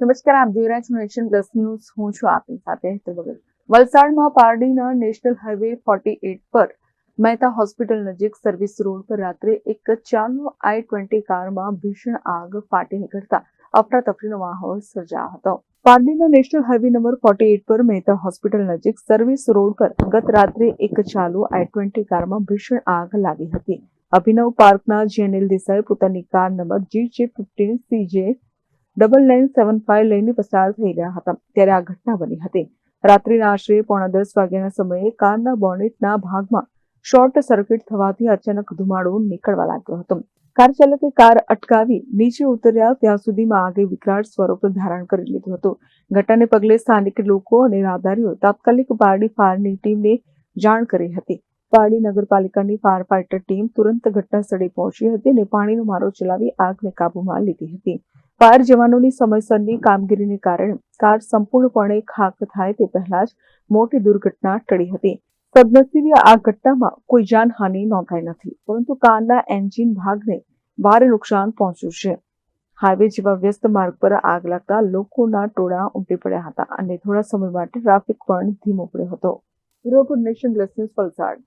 નમસ્કાર, આપ જોઈ રહ્યા છો નેશન પ્લસ ન્યૂઝ. હું છું આપની સાથે ભગત વલસાડમાં પારડીના નેશનલ હાઈવે ફોર્ટી એટ પર મહેતા હોસ્પિટલ નજીક સર્વિસ રોડ પર રાત્રે એક ચાલુ આઈ ટ્વેન્ટી કારમાં ભીષણ આગ ફાટી નીકળતા અફરાતફરીનો માહોલ સર્જાયો હતો. પારડીના national highway number forty eight પર મહેતા હોસ્પિટલ નજીક સર્વિસ રોડ પર ગત રાત્રે એક ચાલુ આઈ ટ્વેન્ટી કારમાં ભીષણ આગ લાગી હતી. અભિનવ પાર્કના જેનિલ દેસાઈ પોતાની car number G J fifteen CJ double nine seven five લઈને પસાર થઈ રહ્યા હતા. ત્યારે આ ઘટના બની હતી. રાત્રિના આશરે પોણા દસ વાગ્યાના સમયે કારના બોનેટના ભાગમાં શોર્ટ સર્કિટ થવાથી અચાનક ધુમાડો નીકળવા લાગ્યો હતો. કાર ચાલકે કાર અટકાવી નીચે ઉતર્યા ત્યાં સુધીમાં આગે વિકરાળ સ્વરૂપ ધારણ કરી લીધું હતું. ઘટનાને પગલે સ્થાનિક લોકો અને રાહદારીઓ તાત્કાલિક પારડી ફાયરની ટીમને જાણ કરી હતી. પારડી નગરપાલિકાની ફાયર ફાઇટર ટીમ તુરંત ઘટના સ્થળે પહોંચી હતી અને પાણીનો મારો ચલાવી આગને કાબૂમાં લીધી હતી. ફાયર જવાનોની સમયસરની કામગીરીને કારણે કાર સંપૂર્ણપણે ખાક થાય તે પહેલા જ મોટી દુર્ઘટના ટળી હતી. સદનસીબે આ ઘટનામાં કોઈ જાનહાનિ નોંધાઈ નથી, પરંતુ કારના એન્જિન ભાગને ભારે નુકસાન પહોંચ્યું છે. હાઈવે જેવા વ્યસ્ત માર્ગ પર આગ લાગતા લોકોના ટોળા ઉમટી પડ્યા હતા અને થોડા સમય માટે ટ્રાફિક પણ ધીમો પડ્યો હતો. Europe nation news Valsad.